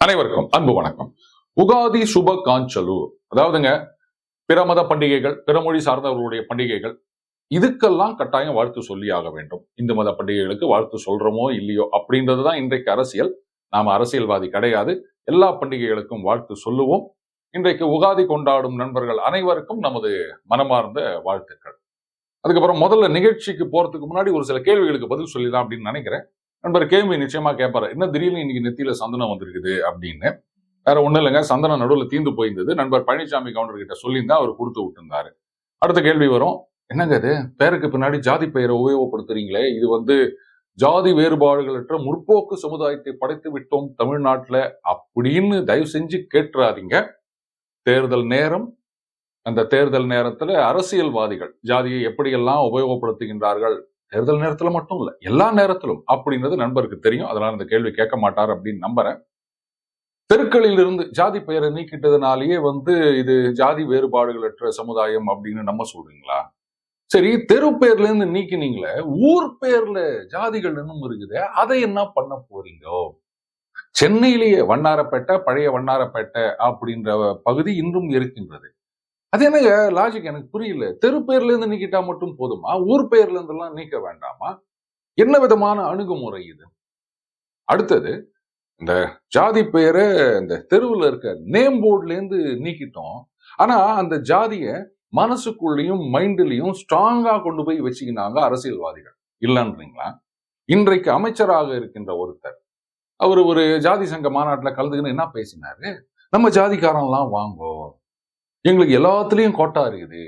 அனைவருக்கும் அன்பு வணக்கம். உகாதி சுப காஞ்சலு அதாவதுங்க பிற மத பண்டிகைகள் பிற மொழி சார்ந்தவர்களுடைய பண்டிகைகள் இதுக்கெல்லாம் கட்டாயம் வாழ்த்து சொல்லி ஆக வேண்டும். இந்து மத பண்டிகைகளுக்கு வாழ்த்து சொல்றோமோ இல்லையோ அப்படின்றது தான் இன்றைக்கு அரசியல். நாம அரசியல்வாதி கிடையாது. எல்லா பண்டிகைகளுக்கும் வாழ்த்து சொல்லுவோம். இன்றைக்கு உகாதி கொண்டாடும் நண்பர்கள் அனைவருக்கும் நமது மனமார்ந்த வாழ்த்துக்கள். அதுக்கப்புறம் முதல்ல நிகழ்ச்சிக்கு போறதுக்கு முன்னாடி ஒரு சில கேள்விகளுக்கு பதில் சொல்லிடலாம் அப்படின்னு நினைக்கிறேன். நண்பர் கேள்வி நிச்சயமா கேட்பாரு. என்ன திடீர்னு இன்னைக்கு நெத்தியில சந்தனம் வந்திருக்குது அப்படின்னு. வேற ஒண்ணும் இல்லைங்க. சந்தனம் நடுவில் தீந்து போயிருந்தது. நண்பர் பழனிசாமி கவுண்டர் கிட்ட சொல்லியிருந்தா அவர் கொடுத்து விட்டுருந்தாரு. அடுத்த கேள்வி வரும். என்னங்க இது? பேருக்கு பின்னாடி ஜாதி பெயரை உபயோகப்படுத்துறீங்களே. இது வந்து ஜாதி வேறுபாடுகளற்ற முற்போக்கு சமுதாயத்தை படைத்து விட்டோம் தமிழ்நாட்டுல அப்படின்னு தயவு செஞ்சு கேட்டுறாதீங்க. தேர்தல் நேரம் அந்த தேர்தல் நேரத்துல அரசியல்வாதிகள் ஜாதியை எப்படியெல்லாம் உபயோகப்படுத்துகின்றார்கள்? தேர்தல் நேரத்துல மட்டும் இல்ல எல்லா நேரத்திலும் அப்படின்றது நண்பருக்கு தெரியும். அதனால இந்த கேள்வி கேட்க மாட்டார் அப்படின்னு நம்புறேன். தெருக்களில் இருந்து ஜாதி பெயரை நீக்கிட்டதுனாலேயே வந்து இது ஜாதி வேறுபாடுகளற்ற சமுதாயம் அப்படின்னு நம்ம சொல்றீங்களா? சரி தெரு பேர்ல இருந்து நீக்கினீங்களே ஊர் பேர்ல ஜாதிகள் இன்னும் இருக்குது. அதை என்ன பண்ண போறீங்க? சென்னையிலேயே வண்ணாரப்பேட்டை பழைய வண்ணாரப்பேட்டை அப்படின்ற பகுதி இன்றும் இருக்கின்றது. அது என்னங்க லாஜிக் எனக்கு புரியல. தெரு பேர்ல இருந்து நீக்கிட்டா மட்டும் போதுமா? ஊர் பேர்ல இருந்தெல்லாம் நீக்க வேண்டாமா? என்ன விதமான அணுகுமுறை இது? அடுத்தது இந்த ஜாதி பெயரை இந்த தெருவில் இருக்க நேம் போர்ட்ல இருந்து நீக்கிட்டோம். ஆனா அந்த ஜாதிய மனசுக்குள்ளேயும் மைண்ட்லயும் ஸ்ட்ராங்கா கொண்டு போய் வச்சுக்கினாங்க அரசியல்வாதிகள். இல்லைன்றீங்களா? இன்றைக்கு அமைச்சராக இருக்கின்ற ஒருத்தர் அவர் ஒரு ஜாதி சங்க மாநாட்டில் கலந்துக்கின்னு என்ன பேசினாரு? நம்ம ஜாதிக்காரன்லாம் வாங்கோ எங்களுக்கு எல்லாத்துலயும் கோட்டா இருக்குது.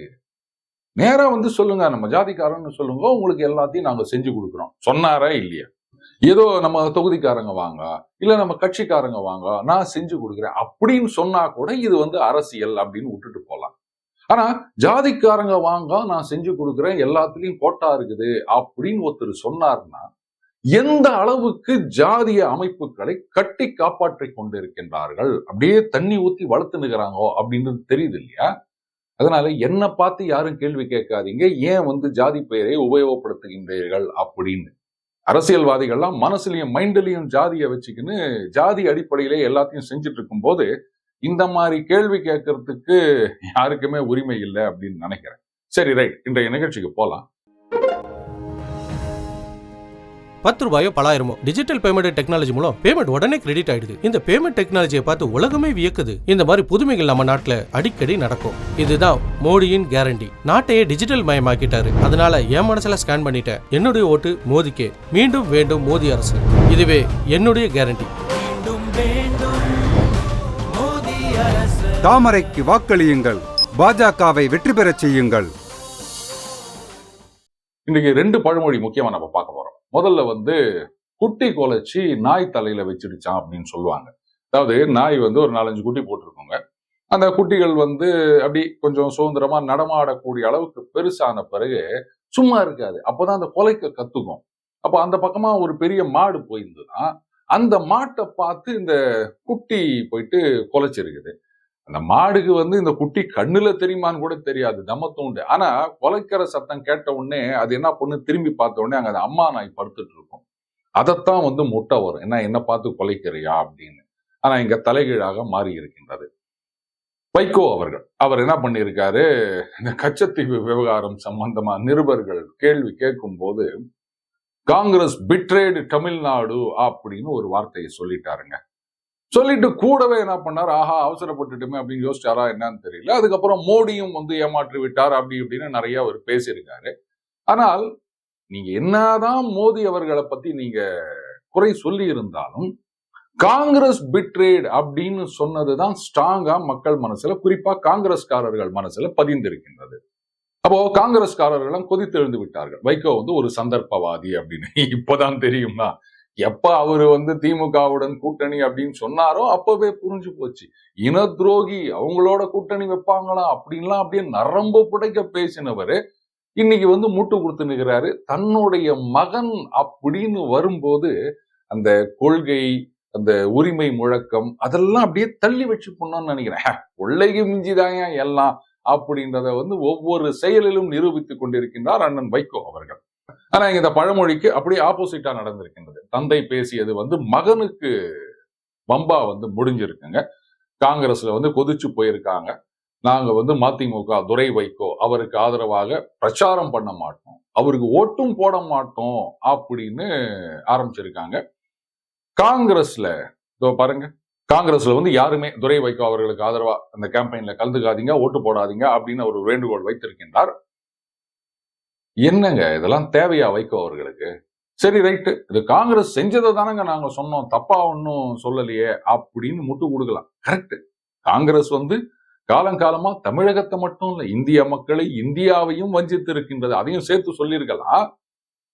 நேரா வந்து சொல்லுங்க நம்ம ஜாதிக்காரன்னு சொல்லுங்க உங்களுக்கு எல்லாத்தையும் நாங்க செஞ்சு கொடுக்குறோம். சொன்னாரா இல்லையா? ஏதோ நம்ம தொகுதிக்காரங்க வாங்க இல்ல நம்ம கட்சிக்காரங்க வாங்க நான் செஞ்சு கொடுக்குறேன் அப்படின்னு சொன்னா கூட இது வந்து அரசியல் அப்படின்னு விட்டுட்டு போகலாம் ஆனா ஜாதிக்காரங்க வாங்க நான் செஞ்சு கொடுக்குறேன் எல்லாத்துலயும் கோட்டா இருக்குது அப்படின்னு ஒருத்தர் சொன்னார்னா எந்த அளவுக்கு ஜாதிய அமைப்புகளை கட்டி காப்பாற்றி கொண்டிருக்கின்றார்கள்? அப்படியே தண்ணி ஊத்தி வளர்த்து நிற்கிறாங்கோ அப்படின்றது தெரியுது இல்லையா? அதனால என்ன பார்த்து யாரும் கேள்வி கேட்காதீங்க. ஏன் வந்து ஜாதி பெயரை உபயோகப்படுத்துகின்றீர்கள் அப்படின்னு? அரசியல்வாதிகள்லாம் மனசுலயும் மைண்ட்லயும் ஜாதியை வச்சுக்கின்னு ஜாதி அடிப்படையிலே எல்லாத்தையும் செஞ்சுட்டு இருக்கும்போது இந்த மாதிரி கேள்வி கேட்கறதுக்கு யாருக்குமே உரிமை இல்லை அப்படின்னு நினைக்கிறேன். சரி ரைட். இன்றைய நிகழ்ச்சிக்கு போலாம் பத்து ரூபாயோ பலாயிரமோ டிஜிட்டல் பேமெண்ட் டெக்னாலஜி மூலம் பேமெண்ட் உடனே கிரெடிட் ஆயிடுது. இந்த பேமெண்ட் டெக்னாலஜியை பார்த்து உலகமே வியக்குது. இந்த மாதிரி புதுமைகள் நம்ம நாட்டுல அடிக்கடி நடக்கும். இதுதான் மோடியின் கேரண்டி நாட்டையே டிஜிட்டல் மயமாக்கிட்டாரு. அதனால என் மனசுல ஸ்கேன் பண்ணிட்டேன். என்னுடைய ஓட்டு மோதிக்கே. மீண்டும் வேண்டும் மோடி அரசு. இதுவே என்னுடைய கேரண்டி தாமரைக்கு வாக்களியுங்கள். பாஜகவை வெற்றி பெறச் செய்யுங்கள். இன்னைக்கு ரெண்டு பழமொழி முக்கியமா நம்ம பார்க்க போறோம். முதல்ல வந்து குட்டி குலைச்சி நாய் தலையில வச்சிடுச்சான் அப்படின்னு சொல்லுவாங்க. அதாவது நாய் வந்து ஒரு நாலஞ்சு குட்டி போட்டிருக்கோங்க. அந்த குட்டிகள் வந்து அப்படி கொஞ்சம் சுதந்திரமா நடமாடக்கூடிய அளவுக்கு பெருசான பிறகு சும்மா இருக்காது. அப்போதான் அந்த கொலைக்க கத்துக்கும். அப்போ அந்த பக்கமா ஒரு பெரிய மாடு போயிருந்ததுன்னா அந்த மாட்டை பார்த்து இந்த குட்டி போயிட்டு கொலைச்சிருக்குது. அந்த மாடுக்கு வந்து இந்த குட்டி கண்ணுல தெரியுமான்னு கூட தெரியாது தமத்தூண்டு ஆனா கொலைக்கிற சத்தம் கேட்ட உடனே அது என்ன பொண்ணு திரும்பி பார்த்த உடனே அங்க அந்த அம்மா நாய் படுத்துட்டு இருக்கும். அதைத்தான் வந்து முட்டை வரும். என்ன என்ன பார்த்து கொலைக்கிறியா அப்படின்னு. ஆனா இங்க தலைகீழாக மாறி இருக்கின்றது. வைகோ அவர்கள். அவர் என்ன பண்ணியிருக்காரு? இந்த கச்சத்தீவு விவகாரம் சம்பந்தமா நிருபர்கள் கேள்வி கேட்கும் போது காங்கிரஸ் பிட்ரேடு தமிழ்நாடு அப்படின்னு ஒரு வார்த்தையை சொல்லிட்டாருங்க. சொல்லிட்டு கூடவே என்ன பண்ணார்? ஆஹா அவசரப்பட்டுட்டுமே அப்படின்னு யோசிச்சாரா என்னன்னு தெரியல. அதுக்கப்புறம் மோடியும் வந்து ஏமாற்றி விட்டார் அப்படி இப்படின்னு நிறைய அவர் பேசியிருக்காரு. ஆனால் நீங்க என்னதான் மோடி அவர்களை பத்தி நீங்க குறை சொல்லி இருந்தாலும் காங்கிரஸ் பிட்ரேட் அப்படின்னு சொன்னதுதான் ஸ்ட்ராங்கா மக்கள் மனசுல குறிப்பா காங்கிரஸ்காரர்கள் மனசுல பதிந்திருக்கின்றது. அப்போ காங்கிரஸ்காரர்களும் கொதித்தெழுந்து விட்டார்கள். வைகோ வந்து ஒரு சந்தர்ப்பவாதி அப்படின்னு. இப்பதான் தெரியும்னா எப்ப அவரு வந்து திமுகவுடன் கூட்டணி அப்படின்னு சொன்னாரோ அப்பவே புரிஞ்சு போச்சு. இன துரோகி அவங்களோட கூட்டணி வைப்பாங்களா அப்படின்லாம் அப்படியே நரம்பு புடைக்க பேசினவர் இன்னைக்கு வந்து மூட்டு கொடுத்து நிற்கிறாரு தன்னுடைய மகன் அப்படின்னு வரும்போது அந்த கொள்கை அந்த உரிமை முழக்கம் அதெல்லாம் அப்படியே தள்ளி வச்சு போனோம்னு நினைக்கிறேன். கொள்ளைக்கு மிஞ்சிதாங்க எல்லாம் அப்படின்றத வந்து ஒவ்வொரு செயலிலும் நிரூபித்துக் கொண்டிருக்கின்றார் அண்ணன் வைகோ அவர்கள். ஆனா இங்க இந்த பழமொழிக்கு அப்படியே ஆப்போசிட்டா நடந்திருக்கின்றது. தந்தை பேசியது வந்து மகனுக்கு வம்பா வந்து முடிஞ்சிருக்குங்க. காங்கிரஸ்ல வந்து கொதிச்சு போயிருக்காங்க. நாங்க வந்து மதிமுக துரை வைகோ அவருக்கு ஆதரவாக பிரச்சாரம் பண்ண மாட்டோம். அவருக்கு ஓட்டும் போட மாட்டோம் அப்படின்னு ஆரம்பிச்சிருக்காங்க. காங்கிரஸ்ல இதோ பாருங்க. காங்கிரஸ்ல வந்து யாருமே துரை வைகோ அவர்களுக்கு ஆதரவா அந்த கேம்பெயின்ல கலந்துக்காதீங்க ஓட்டு போடாதீங்க அப்படின்னு ஒரு வேண்டுகோள் வைத்திருக்கின்றார். என்னங்க? இதெல்லாம் தேவையா வைகோ அவர்களுக்கு? சரி ரைட்டு. இது காங்கிரஸ் செஞ்சதை தானங்க நாங்க சொன்னோம். தப்பா ஒன்றும் சொல்லலையே அப்படின்னு முட்டு கொடுக்கலாம். கரெக்ட் காங்கிரஸ் வந்து காலங்காலமா தமிழகத்தை மட்டும் இல்ல இந்திய மக்களை இந்தியாவையும் வஞ்சித்து இருக்கின்றது அதையும் சேர்த்து சொல்லியிருக்கலாம்.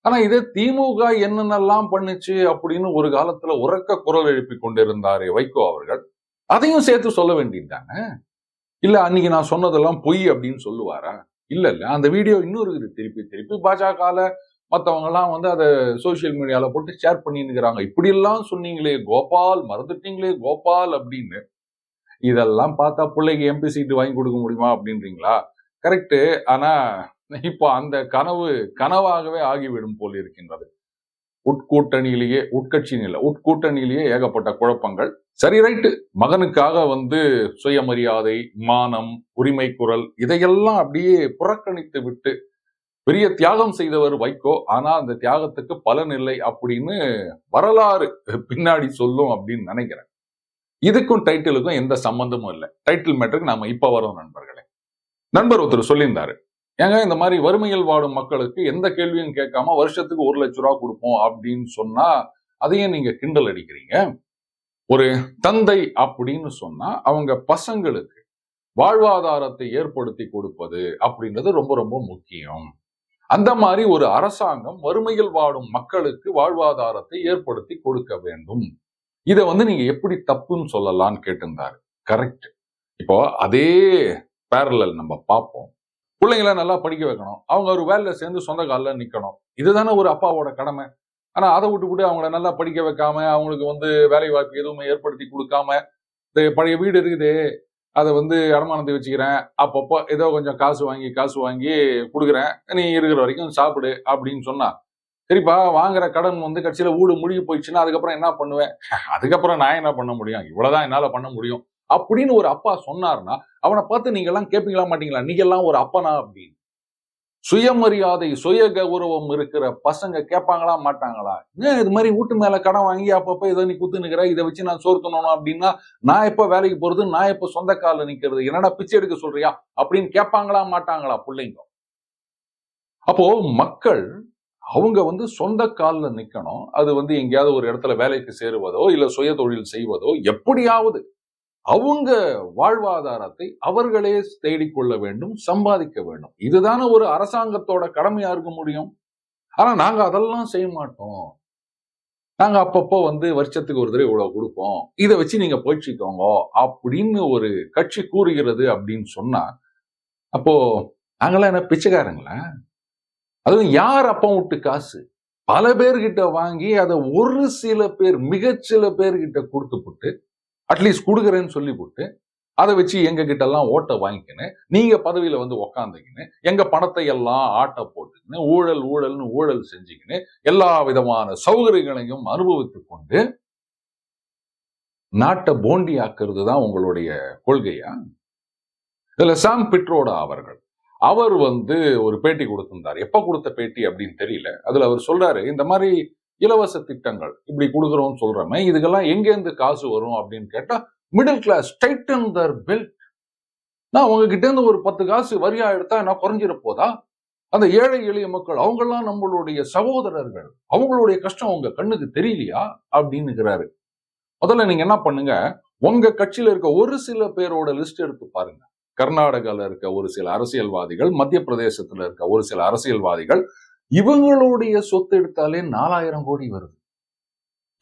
ஆனா இதே திமுக என்னென்னலாம் பண்ணுச்சு அப்படின்னு ஒரு காலத்துல உறக்க குரல் எழுப்பி கொண்டிருந்தாரு வைகோ அவர்கள். அதையும் சேர்த்து சொல்ல வேண்டியதுதாங்க இல்ல அன்னைக்கு நான் சொன்னதெல்லாம் பொய் அப்படின்னு சொல்லுவாரா? இல்ல இல்ல. அந்த வீடியோ இன்னொரு இருக்குது திருப்பி திருப்பி பாஜகல மற்றவங்கலாம் வந்து அதை சோசியல் மீடியாவில் போட்டு ஷேர் பண்ணிருக்கிறாங்க இப்படியெல்லாம் சொன்னீங்களே கோபால் மறந்துட்டீங்களே கோபால் அப்படின்னு. இதெல்லாம் பார்த்தா பிள்ளைக்கு எம்பி சீட்டு வாங்கி கொடுக்க முடியுமா அப்படின்றீங்களா? கரெக்டு ஆனால் இப்போ அந்த கனவு கனவாகவே ஆகிவிடும் போல் இருக்கின்றது. உட்கூட்டணியிலேயே உட்கட்சியின் இல்லை உட்கூட்டணியிலேயே ஏகப்பட்ட குழப்பங்கள். சரி ரைட்டு மகனுக்காக வந்து சுயமரியாதை மானம் உரிமை குரல் இதையெல்லாம் அப்படியே புறக்கணித்து விட்டு பெரிய தியாகம் செய்தவர் வைகோ. ஆனா அந்த தியாகத்துக்கு பலன் இல்லை அப்படின்னு வரலாறு பின்னாடி சொல்லும் அப்படின்னு நினைக்கிறேன். இதுக்கும் டைட்டிலுக்கும் எந்த சம்பந்தமும் இல்லை. டைட்டில் மேட்டருக்கு நாம இப்ப வரோம் நண்பர்களே. நண்பர் ஒருத்தர் சொல்லியிருந்தாரு. ஏங்க இந்த மாதிரி வறுமையில் வாடும் மக்களுக்கு எந்த கேள்வியும் கேட்காம வருஷத்துக்கு ஒரு லட்ச ரூபா கொடுப்போம் அப்படின்னு சொன்னா அதையும் நீங்க கிண்டல் அடிக்கிறீங்க. ஒரு தந்தை அப்படின்னு சொன்னா அவங்க பசங்களுக்கு வாழ்வாதாரத்தை ஏற்படுத்தி கொடுப்பது அப்படின்றது ரொம்ப ரொம்ப முக்கியம். அந்த மாதிரி ஒரு அரசாங்கம் வறுமையில் வாடும் மக்களுக்கு வாழ்வாதாரத்தை ஏற்படுத்தி கொடுக்க வேண்டும். இதை வந்து நீங்க எப்படி தப்புன்னு சொல்லலாம்னு கேட்டிருந்தாரு. கரெக்ட். இப்போ அதே பேரலல் நம்ம பார்ப்போம். பிள்ளைங்கள நல்லா படிக்க வைக்கணும். அவங்க ஒரு வேலையில் சேர்ந்து சொந்த காலில் நிற்கணும் இதுதானே ஒரு அப்பாவோட கடமை. ஆனால் அதை விட்டு விட்டு அவங்கள நல்லா படிக்க வைக்காம அவங்களுக்கு வந்து வேலை வாய்ப்பு எதுவுமே ஏற்படுத்தி கொடுக்காம இந்த பழைய வீடு இருக்குது அதை வந்து அடமானத்தை வச்சுக்கிறேன் அப்பப்போ ஏதோ கொஞ்சம் காசு வாங்கி காசு வாங்கி கொடுக்குறேன். நீ இருக்கிற வரைக்கும் சாப்பிடு அப்படின்னு சொன்னா சரிப்பா வாங்குற கடன் வந்து கட்சியில் வீடு முழுகி போயிடுச்சுன்னா அதுக்கப்புறம் என்ன பண்ணுவேன்? அதுக்கப்புறம் நான் என்ன பண்ண முடியும்? இவ்வளோதான் என்னால் பண்ண முடியும். அப்படின்னு ஒரு அப்பா சொன்னார்னா அவனை பார்த்து நீங்க எல்லாம் கேட்பீங்களா மாட்டீங்களா? நீங்க எல்லாம் ஒரு அப்பனா அப்படின்னு. சுயமரியாதை சுய கௌரவம் இருக்கிற பசங்க கேட்பாங்களா மாட்டாங்களா? ஏன் இது மாதிரி வீட்டு மேல கடன் வாங்கி அப்பப்ப இதை நீ குத்து நிக்கிற இதை வச்சு நான் சோறு தின்னணும் அப்படின்னா நான் எப்ப வேலைக்கு போறது நான் எப்ப சொந்த காலில் நிக்கிறது என்னடா பிச்சை எடுக்க சொல்றியா? அப்படின்னு கேட்பாங்களா மாட்டாங்களா பிள்ளைங்க? அப்போ மக்கள் அவங்க வந்து சொந்த காலில் நிக்கணும். அது வந்து எங்கேயாவது ஒரு இடத்துல வேலைக்கு சேருவதோ இல்ல சுய தொழில் செய்வதோ எப்படியாவது அவங்க வாழ்வாதாரத்தை அவர்களே தேடிக்கொள்ள வேண்டும் சம்பாதிக்க வேண்டும். இதுதானே ஒரு அரசாங்கத்தோட கடமையா இருக்க முடியும்? ஆனா நாங்க அதெல்லாம் செய்ய மாட்டோம். நாங்க அப்பப்போ வந்து வருஷத்துக்கு ஒரு தடவை இவ்வளவு கொடுப்போம். இதை வச்சு நீங்க போய்ச்சிக்கோங்க அப்படின்னு ஒரு கட்சி கூறுகிறது அப்படின்னு சொன்னா அப்போ நாங்களாம் என்ன பிச்சைக்காரங்களா? அதுவும் யார் அப்பம் விட்டு காசு? பல பேர்கிட்ட வாங்கி அதை ஒரு சில பேர் மிகச்சில பேர்கிட்ட கொடுத்துப்புட்டு அட்லீஸ்ட் கொடுக்குறேன்னு சொல்லி போட்டு அதை வச்சு எங்க கிட்ட எல்லாம் ஓட்டை வாங்கிக்கின்னு நீங்க பதவியில வந்து உக்காந்துக்கின்னு எங்க பணத்தை எல்லாம் ஆட்ட போட்டுக்கின்னு ஊழல் ஊழல்னு ஊழல் செஞ்சுக்கின்னு எல்லா விதமான சௌகரியங்களையும் அனுபவித்துக் கொண்டு நாட்டை போண்டி ஆக்குறது தான் உங்களுடைய கொள்கையா? இதுல சாம் பிட்ரோடா அவர்கள் அவர் வந்து ஒரு பேட்டி கொடுத்திருந்தார். எப்ப கொடுத்த பேட்டி அப்படின்னு தெரியல. அதுல அவர் சொல்றாரு இந்த மாதிரி இலவச திட்டங்கள் இப்படி கொடுக்குறோம்னு சொல்றோமே இதுக்கெல்லாம் எங்கேருந்து காசு வரும் அப்படின்னு கேட்டா middle class tighten their belt நான் உங்ககிட்ட இருந்து ஒரு பத்து காசு வரியா எடுத்தா என்ன குறைஞ்சிட போதா? அந்த ஏழை எளிய மக்கள் அவங்கெல்லாம் நம்மளுடைய சகோதரர்கள் அவங்களுடைய கஷ்டம் உங்க கண்ணுக்கு தெரியலையா? அப்படின்னுக்கிறாரு. முதல்ல நீங்க என்ன பண்ணுங்க உங்க கட்சியில இருக்க ஒரு சில பேரோட லிஸ்ட் எடுத்து பாருங்க. கர்நாடகால இருக்க ஒரு சில அரசியல்வாதிகள் மத்திய பிரதேசத்துல இருக்க ஒரு சில அரசியல்வாதிகள் இவங்களுடைய சொத்து எடுத்தாலே நாலாயிரம் கோடி வருது.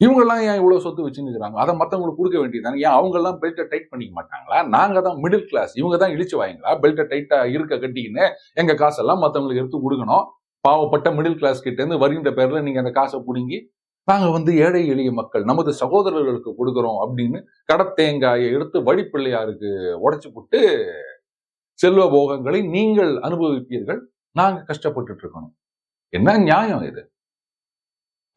இவங்கெல்லாம் ஏன் இவ்வளவு சொத்து வச்சுருக்கிறாங்க அதை மத்தவங்களுக்கு கொடுக்க வேண்டியதானே ஏன் அவங்க எல்லாம் பெல்ட்டை டைட் பண்ணிக்க மாட்டாங்களா? நாங்க தான் மிடில் கிளாஸ் இவங்க தான் இழிச்சு வாங்கிங்களா பெல்ட்டை டைட்டா இருக்க கட்டிக்கின்னு எங்க காசெல்லாம் மத்தவங்களுக்கு எடுத்து கொடுக்கணும். பாவப்பட்ட மிடில் கிளாஸ் கிட்ட இருந்து வருகின்ற பேர்ல நீங்க அந்த காசை பிடுங்கி நாங்க வந்து ஏழை எளிய மக்கள் நமது சகோதரர்களுக்கு கொடுக்குறோம் அப்படின்னு கடத்தேங்காயை எடுத்து வழிப்பிள்ளையாருக்கு உடைச்சு போட்டு செல்வ போகங்களை நீங்கள் அனுபவிப்பீர்கள். நாங்க கஷ்டப்பட்டுட்டு இருக்கணும். என்ன நியாயம் இது?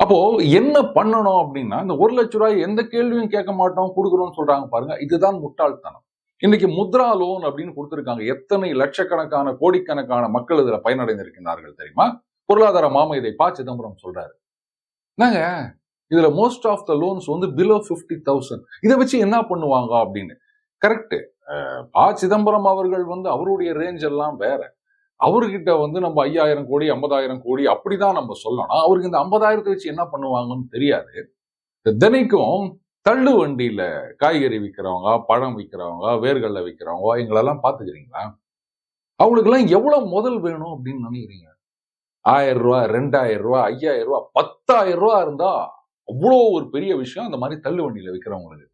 அப்போ என்ன பண்ணணும் அப்படின்னா இந்த ஒரு லட்ச ரூபாய் எந்த கேள்வியும் கேட்க மாட்டோம் கொடுக்குறோம்னு சொல்றாங்க பாருங்க. இதுதான் முட்டாள்தனம். இன்னைக்கு முத்ரா லோன் அப்படின்னு கொடுத்திருக்காங்க. எத்தனை லட்சக்கணக்கான கோடிக்கணக்கான மக்கள் இதுல பயனடைந்திருக்கிறார்கள் தெரியுமா? பொருளாதார மாமா இதை பா சிதம்பரம் சொல்றாரு. என்னங்க? இதுல மோஸ்ட் ஆஃப் த லோன்ஸ் வந்து பிலோ ஃபிஃப்டி தௌசண்ட் இதை வச்சு என்ன பண்ணுவாங்க அப்படின்னு? கரெக்ட் பா சிதம்பரம் அவர்கள் வந்து அவருடைய ரேஞ்ச் எல்லாம் வேற. அவர்கிட்ட வந்து நம்ம ஐயாயிரம் கோடி ஐம்பதாயிரம் கோடி அப்படிதான் நம்ம சொல்லணும். அவருக்கு இந்த ஐம்பதாயிரத்தை வச்சு என்ன பண்ணுவாங்கன்னு தெரியாது. தினைக்கும் தள்ளு வண்டியில காய்கறி விற்கிறவங்க பழம் விற்கிறவங்க வேர்கடலை விற்கிறவங்க எங்களெல்லாம் பார்த்துக்கிறீங்களா? அவங்களுக்கெல்லாம் எவ்வளவு முதல் வேணும் அப்படின்னு நினைக்கிறீங்க? ஆயிரம் ரூபாய் ரெண்டாயிரம் ரூபாய் ஐயாயிரம் ரூபாய் பத்தாயிரம் ரூபாய் இருந்தா அவ்வளோ ஒரு பெரிய விஷயம் அந்த மாதிரி தள்ளு வண்டியில விற்கிறவங்களுக்கு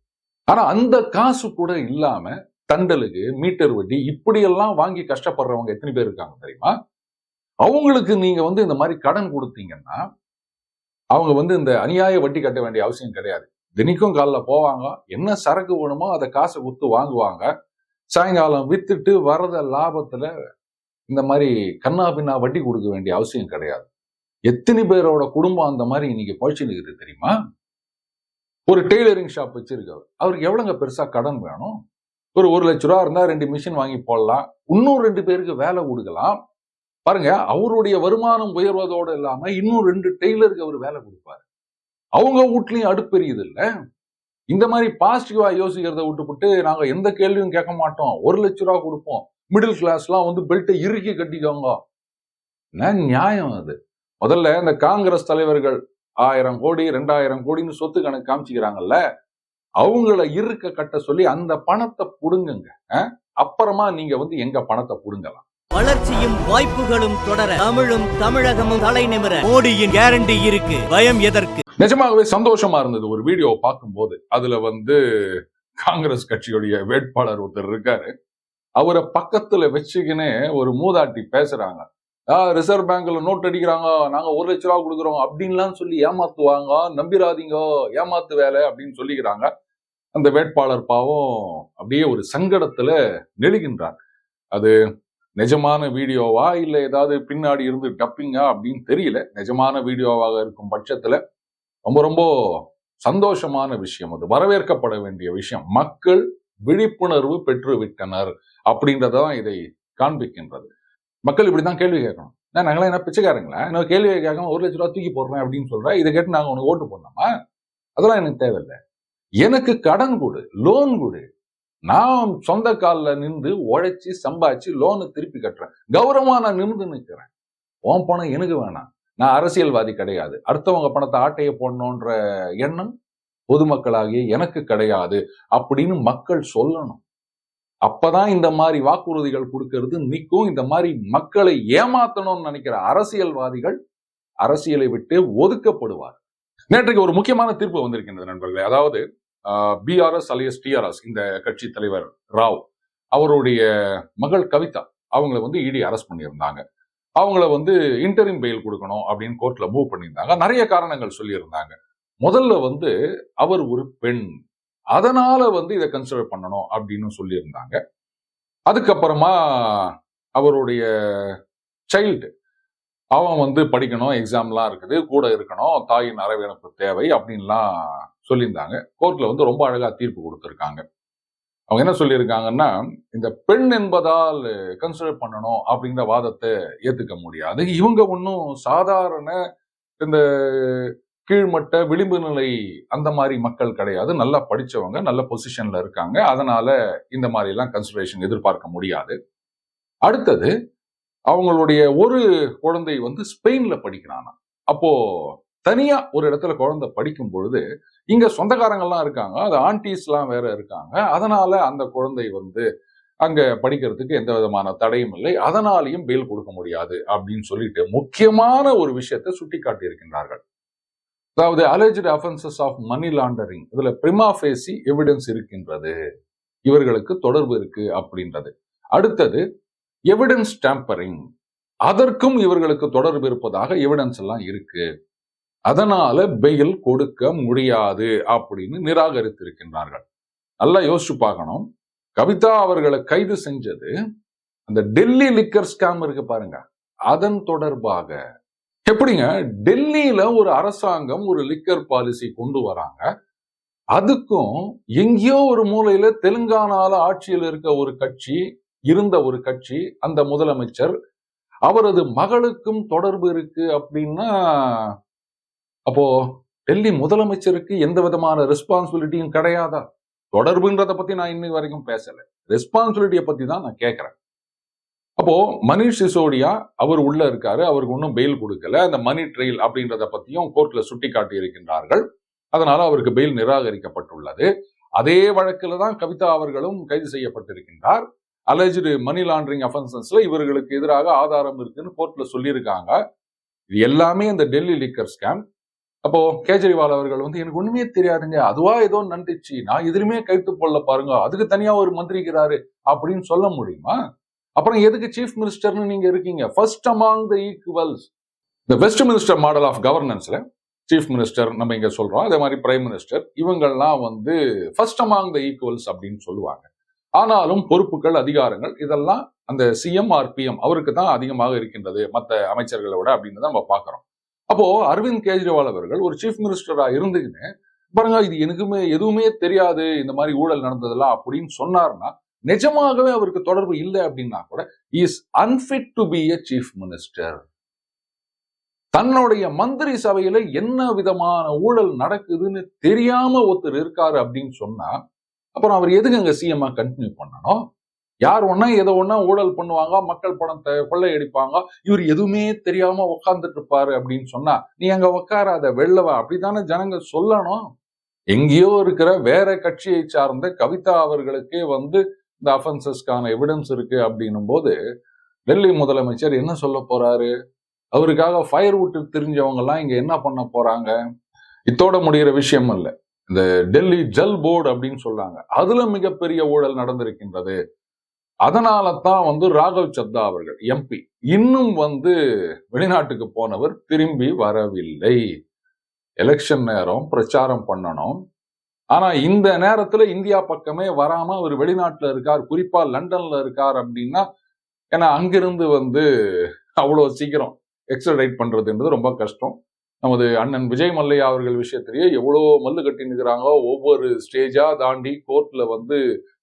ஆனா அந்த காசு கூட இல்லாம தண்டலுக்கு மீட்டர் வட்டி இப்படியெல்லாம் வாங்கி கஷ்டப்படுறவங்க எத்தனை பேர் இருக்காங்க தெரியுமா? அவங்களுக்கு நீங்க வந்து இந்த மாதிரி கடன் கொடுத்தீங்கன்னா அவங்க வந்து இந்த அநியாய வட்டி கட்ட வேண்டிய அவசியம் கிடையாது. தினிக்கும் காலைல போவாங்க என்ன சரக்கு வேணுமோ அதை காசை கொடுத்து வாங்குவாங்க. சாயங்காலம் வித்துட்டு வர்றத லாபத்துல இந்த மாதிரி கண்ணா பின்னா வட்டி கொடுக்க வேண்டிய அவசியம் கிடையாது. எத்தனை பேரோட குடும்பம் அந்த மாதிரி இன்னைக்கு பழிச்சு நிற்குது தெரியுமா? ஒரு டெய்லரிங் ஷாப் வச்சிருக்காரு அவருக்கு எவ்வளவுங்க பெருசா கடன் வேணும்? ஒரு ஒரு லட்ச ரூபா இருந்தா ரெண்டு மிஷின் வாங்கி போடலாம். இன்னும் ரெண்டு பேருக்கு வேலை கொடுக்கலாம். பாருங்க அவருடைய வருமானம் உயர்வதோடு இல்லாம இன்னும் ரெண்டு டெய்லருக்கு அவர் வேலை கொடுப்பாரு. அவங்க வீட்லயும் அடுப்பெரியது இல்ல? இந்த மாதிரி பாசிட்டிவா யோசிக்கிறத விட்டுப்புட்டு நாங்க எந்த கேள்வியும் கேட்க மாட்டோம். ஒரு லட்ச ரூபா கொடுப்போம். மிடில் கிளாஸ்லாம் வந்து பெல்ட்டை இறுக்கி கட்டிக்கோங்க. என்ன நியாயம் அது? முதல்ல இந்த காங்கிரஸ் தலைவர்கள் ஆயிரம் கோடி ரெண்டாயிரம் கோடின்னு சொத்து கணக்கு காமிச்சிக்கிறாங்கல்ல? அவங்கள இருக்க கட்ட சொல்லி அந்த பணத்தை புடுங்குங்க? அப்புறமா நீங்க வந்து எங்க பணத்தை புடுங்கலாம். வளர்ச்சியும் வாய்ப்புகளும் தொடர தமிழும் தமிழகமும் தலை நிமிர மோடியின் கேரண்டி இருக்கு. பயம் எதற்கு? நிஜமாகவே சந்தோஷமா இருந்தது ஒரு வீடியோ பார்க்கும்போது. அதுல வந்து காங்கிரஸ் கட்சியுடைய வேட்பாளர் ஒருத்தர் இருக்காரு. அவரை பக்கத்துல வச்சுக்கினே ஒரு மூதாட்டி பேசுறாங்க. ரிசர்வ் பேங்க்ல நோட் அடிக்கிறாங்க. நாங்க ஒரு லட்ச ரூபா கொடுக்குறோம். அப்படின்லாம் சொல்லி ஏமாத்துவாங்க. நம்பிராதீங்க. ஏமாத்து வேலை அப்படின்னு சொல்லிக்கிறாங்க. அந்த வேட்பாளர் பாவம் அப்படியே ஒரு சங்கடத்துல நெழுகின்றார் அது நிஜமான வீடியோவா இல்லை ஏதாவது பின்னாடி இருந்து டப்பிங்கா அப்படின்னு தெரியல. நிஜமான வீடியோவாக இருக்கும் பட்சத்துல ரொம்ப ரொம்ப சந்தோஷமான விஷயம் அது. வரவேற்கப்பட வேண்டிய விஷயம். மக்கள் விழிப்புணர்வு பெற்று விட்டனர் அப்படின்றதான் இதை காண்பிக்கின்றது. மக்கள் இப்படிதான் கேள்வி கேட்கணும். நான் நாங்களாம் என்ன பிச்சைக்காரங்களா? என்ன கேள்வி கேட்காம ஒரு லட்ச ரூபா தூக்கி போடுறேன் அப்படின்னு சொல்றேன் இதை கேட்டு நாங்கள் உனக்கு ஓட்டு போடலாமா அதெல்லாம் எனக்கு தேவையில்லை. எனக்கு கடன் கொடு லோன் கொடு. நான் சொந்த காலில் நின்று உழைச்சி சம்பாதிச்சு லோனு திருப்பி கட்டுறேன். கௌரவமா நான் நிமிர்ந்து நிற்கிறேன். உன் பணம் எனக்கு வேணாம். நான் அரசியல்வாதி கிடையாது. அடுத்தவங்க பணத்தை ஆட்டைய போடணுன்ற எண்ணம் பொதுமக்களாகிய எனக்கு கிடையாது அப்படின்னு மக்கள் சொல்லணும். அப்பதான் இந்த மாதிரி வாக்குறுதிகள் கொடுக்கறது நிற்கும் இந்த மாதிரி மக்களை ஏமாத்தணும்னு நினைக்கிற அரசியல்வாதிகள் அரசியலை விட்டு ஒதுக்கப்படுவார் நேற்றைக்கு ஒரு முக்கியமான தீர்ப்பு வந்திருக்கின்றது நண்பர்களே. அதாவது பிஆர்எஸ் அலியஸ் டிஆர்எஸ் இந்த கட்சி தலைவர் ராவ் அவருடைய மகள் கவிதா அவங்கள வந்து இடி அரெஸ்ட் பண்ணியிருந்தாங்க. அவங்கள வந்து இன்டரிம் பெயில் கொடுக்கணும் அப்படின்னு கோர்ட்ல மூவ் பண்ணியிருந்தாங்க. நிறைய காரணங்கள் சொல்லியிருந்தாங்க. முதல்ல வந்து அவர் ஒரு பெண். அதனால வந்து இதை கன்சிடர் பண்ணணும் அப்படின்னு சொல்லியிருந்தாங்க. அதுக்கப்புறமா அவருடைய சைல்டு அவன் வந்து படிக்கணும் எக்ஸாம்லாம் இருக்குது கூட இருக்கணும் தாயின் அரவணைப்பு தேவை அப்படின்லாம் சொல்லியிருந்தாங்க. கோர்ட்டில் வந்து ரொம்ப அழகாக தீர்ப்பு கொடுத்துருக்காங்க. அவங்க என்ன சொல்லியிருக்காங்கன்னா இந்த பெண் என்பதால் கன்சிடர் பண்ணணும் அப்படிங்கிற வாதத்தை ஏற்றுக்க முடியாது. இவங்க ஒன்றும் சாதாரண இந்த கீழ்மட்ட விளிம்பு நிலை அந்த மாதிரி மக்கள் கிடையாது. நல்லா படிச்சவங்க நல்ல பொசிஷனில் இருக்காங்க. அதனால் இந்த மாதிரிலாம் கன்சிடரேஷன் எதிர்பார்க்க முடியாது. அடுத்தது அவங்களுடைய ஒரு குழந்தை வந்து ஸ்பெயின்ல படிக்கிறானா? அப்போ தனியா ஒரு இடத்துல குழந்தை படிக்கும் பொழுது இங்க சொந்தக்காரங்கள்லாம் இருக்காங்க அது ஆன்டிஸ்லாம் வேற இருக்காங்க. அதனால அந்த குழந்தை வந்து அங்க படிக்கிறதுக்கு எந்த விதமான தடையும் இல்லை. அதனாலையும் பெயில் கொடுக்க முடியாது அப்படின்னு சொல்லிட்டு முக்கியமான ஒரு விஷயத்தை சுட்டி காட்டியிருக்கின்றார்கள் அதாவது alleged offences of money laundering இதுல பிரிமா ஃபேசி எவிடன்ஸ் இருக்கின்றது. இவர்களுக்கு தொடர்பு இருக்கு அப்படின்றது. அடுத்தது எவிடன்ஸ் டேம்பரிங் அதற்கும் இவர்களுக்கு தொடர்பு இருப்பதாக எவிடன்ஸ் எல்லாம் இருக்கு. அதனால பெயில் கொடுக்க முடியாது அப்படின்னு நிராகரித்திருக்கின்றார்கள். நல்லா யோசிச்சு பார்க்கணும். கவிதா அவர்களை கைது செஞ்சது அந்த டெல்லி லிக்கர் ஸ்கேம் இருக்கு பாருங்க. அதன் தொடர்பாக. எப்படிங்க? டெல்லியில ஒரு அரசாங்கம் ஒரு லிக்கர் பாலிசி கொண்டு வராங்க. அதுக்கும் எங்கேயோ ஒரு மூலையில தெலுங்கானால ஆட்சியில் இருக்க ஒரு கட்சி இருந்த ஒரு கட்சி அந்த முதலமைச்சர் அவரது மகளுக்கும் தொடர்பு இருக்கு அப்படின்னா அப்போ டெல்லி முதலமைச்சருக்கு எந்த விதமான ரெஸ்பான்சிபிலிட்டியும் கிடையாதா? தொடர்புன்றத பத்தி நான் இன்னை வரைக்கும் பேசல. ரெஸ்பான்சிபிலிட்டியை பத்தி தான் நான் கேட்கிறேன் அப்போ மனிஷ் சிசோடியா அவர் உள்ள இருக்காரு. அவருக்கு ஒன்றும் பெயில் கொடுக்கல. அந்த மணி ட்ரெயில் அப்படின்றத பத்தியும் கோர்ட்ல சுட்டி காட்டி இருக்கின்றார்கள். அதனால அவருக்கு பெயில் நிராகரிக்கப்பட்டுள்ளது. அதே வழக்கில் தான் கவிதா அவர்களும் கைது செய்யப்பட்டிருக்கின்றார். அலெஜ்டு மணி லாண்டரிங் அஃபென்சஸ்ல இவர்களுக்கு எதிராக ஆதாரம் இருக்குன்னு கோர்ட்ல சொல்லியிருக்காங்க. இது எல்லாமே இந்த டெல்லி லிக்கர் ஸ்கேம் அப்போ கேஜ்ரிவால் அவர்கள் வந்து எனக்கு ஒண்ணுமே தெரியாதுங்க. அதுவா ஏதோ நண்டுச்சு நான் எதிலுமே கைத்து போடல பாருங்க. அதுக்கு தனியா ஒரு மந்திரிக்கிறாரு அப்படின்னு சொல்ல முடியுமா? அப்புறம் எதுக்கு சீஃப் மினிஸ்டர்னு நீங்க இருக்கீங்க? ஃபர்ஸ்ட் அமாங் த ஈக்குவல்ஸ் இந்த வெஸ்ட் மினிஸ்டர் மாடல் ஆஃப் கவர்னன்ஸ்ல சீஃப் மினிஸ்டர் நம்ம இங்க சொல்றோம். அதே மாதிரி பிரைம் மினிஸ்டர் இவங்கெல்லாம் வந்து ஃபர்ஸ்ட் அமாங் த ஈக்குவல்ஸ் அப்படின்னு சொல்லுவாங்க. ஆனாலும் பொறுப்புகள் அதிகாரங்கள் இதெல்லாம் அந்த சிஎம்ஆர்பிஎம் அவருக்கு தான் அதிகமாக இருக்கின்றது மற்ற அமைச்சர்களை விட அப்படின்னு தான் நம்ம பார்க்குறோம். அப்போ அரவிந்த் கெஜ்ரிவால் அவர்கள் ஒரு சீஃப் மினிஸ்டராக இருந்துக்கின்னு பாருங்க இது எனக்குமே எதுவுமே தெரியாது இந்த மாதிரி ஊழல் நடந்ததெல்லாம் அப்படின்னு சொன்னார்னா நிஜமாகவே அவருக்கு தொடர்பு இல்லை அப்படின்னா கூட is unfit to be a chief minister தன்னுடைய மந்திரி சபையில என்ன விதமான ஊழல் நடக்குதுன்னு தெரியாம ஒருத்தர் இருக்காரு அப்படின்னு சொன்னா அப்புறம் அவர் எதுக்கு அங்க சிஎம்மா கண்டினியூ பண்ணணும் யார் ஒன்னா ஏதோ ஒன்னா ஊழல் பண்ணுவாங்க மக்கள் பணத்தை கொள்ளையடிப்பாங்க இவர் எதுவுமே தெரியாம உட்கார்ந்துட்டு இருப்பாரு அப்படின்னு சொன்னா நீ அங்க உட்காராத வெள்ளவா அப்படித்தானே ஜனங்க சொல்லணும்? எங்கேயோ இருக்கிற வேற கட்சியை சார்ந்த கவிதா அவர்களுக்கே வந்து இந்த அஃபென்சஸ்க்கான எவிடன்ஸ் இருக்கு அப்படின்னும் போது டெல்லி முதலமைச்சர் என்ன சொல்ல போறாரு? அவருக்காக ஃபயர் விட்டு தெரிஞ்சவங்க எல்லாம் இங்க என்ன பண்ண போறாங்க? இத்தோட முடிகிற விஷயம் இல்ல. இந்த டெல்லி ஜல் போர்டு அப்படின்னு சொல்றாங்க. அதுல மிகப்பெரிய ஊழல் நடந்திருக்கின்றது. அதனால தான் வந்து ராகவ் சத்தா அவர்கள் எம்பி இன்னும் வந்து வெளிநாட்டுக்கு போனவர் திரும்பி வரவில்லை. எலெக்ஷன் நேரம் பிரச்சாரம் பண்ணணும். ஆனா இந்த நேரத்துல இந்தியா பக்கமே வராம அவர் வெளிநாட்டுல இருக்கார் குறிப்பா லண்டன்ல இருக்கார் அப்படின்னா ஏன்னா அங்கிருந்து வந்து அவ்வளவு சீக்கிரம் எக்ஸடைட் பண்றதுன்றது ரொம்ப கஷ்டம். நமது அண்ணன் விஜய் மல்லையா அவர்கள் விஷயத்திலேயே எவ்வளோ மல்லு கட்டி நிற்கிறாங்க ஒவ்வொரு ஸ்டேஜா தாண்டி கோர்ட்ல வந்து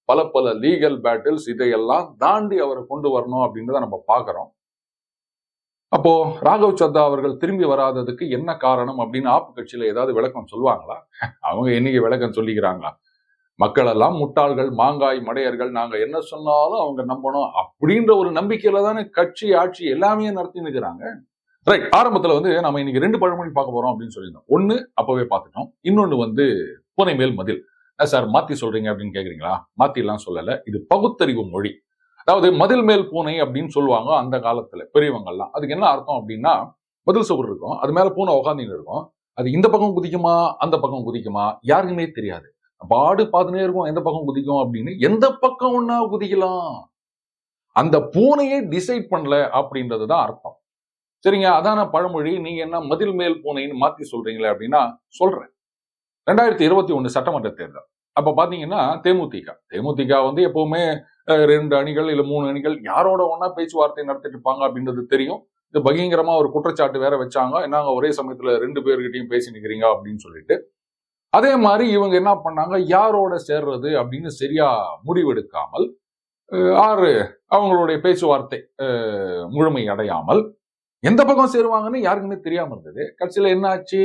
பல பல லீகல் பேட்டில்ஸ் இதையெல்லாம் தாண்டி அவரை கொண்டு வரணும் அப்படின்றத நம்ம பார்க்குறோம். அப்போ ராகவ் சத்தா அவர்கள் திரும்பி வராததுக்கு என்ன காரணம் அப்படின்னு ஆப்பு கட்சியில ஏதாவது விளக்கம் சொல்லுவாங்களா? அவங்க என்னைக்கு விளக்கம் சொல்லிக்கிறாங்களா? மக்கள் எல்லாம் முட்டாள்கள் மாங்காய் மடையர்கள் நாங்க என்ன சொன்னாலும் அவங்க நம்பணும் அப்படின்ற ஒரு நம்பிக்கையில தானே கட்சி ஆட்சி எல்லாமே நடத்தி நிற்கிறாங்க ரைட் ஆரம்பத்துல வந்து நம்ம இன்னைக்கு ரெண்டு பழமொழி பார்க்க போறோம் அப்படின்னு சொல்லியிருந்தோம். ஒன்னு அப்பவே பார்த்துட்டோம். இன்னொன்னு வந்து பூனை மேல் மதில். சார் மாத்தி சொல்றீங்க அப்படின்னு கேக்குறீங்களா? மாத்தி எல்லாம் சொல்லல. இது பகுத்தறிவு மொழி. அதாவது மதில் மேல் பூனை அப்படின்னு சொல்லுவாங்க அந்த காலத்துல பெரியவங்கள்லாம். அதுக்கு என்ன அர்த்தம் அப்படின்னா மதில் சுவர் இருக்கும். அது மேல பூனை உட்காந்துன்னு இருக்கும். அது இந்த பக்கம் குதிக்குமா? அந்த பக்கம் குதிக்குமா? யாருக்குமே தெரியாது. பாடு பாதுனே இருக்கும். எந்த பக்கம் குதிக்கும் அப்படின்னு எந்த பக்கம் ஒன்னா குதிக்கலாம்? அந்த பூனையை டிசைட் பண்ணல அப்படின்றது தான் அர்த்தம். சரிங்க அதான பழமொழி நீங்க என்ன மதில் மேல் பூனைன்னு மாத்தி சொல்றீங்களே அப்படின்னா சொல்றேன். ரெண்டாயிரத்தி இருபத்தி ஒன்று சட்டமன்ற தேர்தல். அப்ப பாத்தீங்கன்னா தேமுதிக. தேமுதிக வந்து எப்பவுமே ரெண்டு அணிகள் இல்ல மூணு அணிகள் யாரோட ஒண்ணா பேச்சுவார்த்தை நடத்திட்டு இருப்பாங்க அப்படின்றது தெரியும். இது பகிங்கரமா ஒரு குற்றச்சாட்டு வேற வச்சாங்க. என்னங்க ஒரே சமயத்துல ரெண்டு பேர்கிட்டையும் பேசி நிக்கிறீங்க அப்படின்னு சொல்லிட்டு. அதே மாதிரி இவங்க என்ன பண்ணாங்க? யாரோட சேர்றது அப்படின்னு சரியா முடிவெடுக்காமல் ஆறு அவங்களுடைய பேச்சுவார்த்தை முழுமை அடையாமல் எந்த பக்கம் சேருவாங்கன்னு யாருக்குமே தெரியாம இருந்தது. கட்சியில என்ன ஆச்சு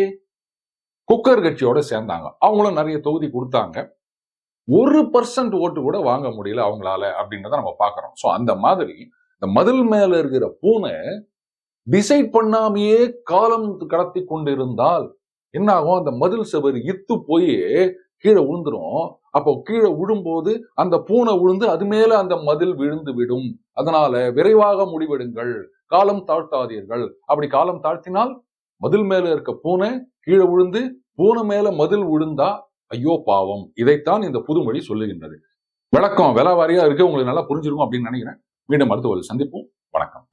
குக்கர் கட்சியோட சேர்ந்தாங்க. அவங்களும் நிறைய தொகுதி கொடுத்தாங்க. ஒரு பர்சன்ட் ஓட்டு கூட வாங்க முடியல அவங்களால அப்படின்றத நம்ம பார்க்குறோம். ஸோ அந்த மாதிரி இந்த மதில் மேல இருக்கிற பூனை டிசைட் பண்ணாமையே காலம் கடத்தி கொண்டிருந்தால் என்ன ஆகும்? அந்த மதில் செவர் இத்து போய் கீழே விழுந்துரும். அப்போ கீழே விழும்போது அந்த பூனை விழுந்து அது மேல அந்த மதில் விழுந்து விடும். அதனால விரைவாக முடிவெடுங்கள். காலம் தாழ்த்தாதீர்கள். அப்படி காலம் தாழ்த்தினால் மதில் மேல இருக்க பூனை கீழே விழுந்து பூனை மேல மதில் விழுந்தா ஐயோ பாவம். இதைத்தான் இந்த புதுமொழி சொல்லுகின்றது. விளக்கம் விலாவாரியா இருக்கு. உங்களுக்கு நல்லா புரிஞ்சிருக்கும் அப்படின்னு நினைக்கிறேன். மீண்டும் அடுத்த ஒரு சந்திப்போம். வணக்கம்.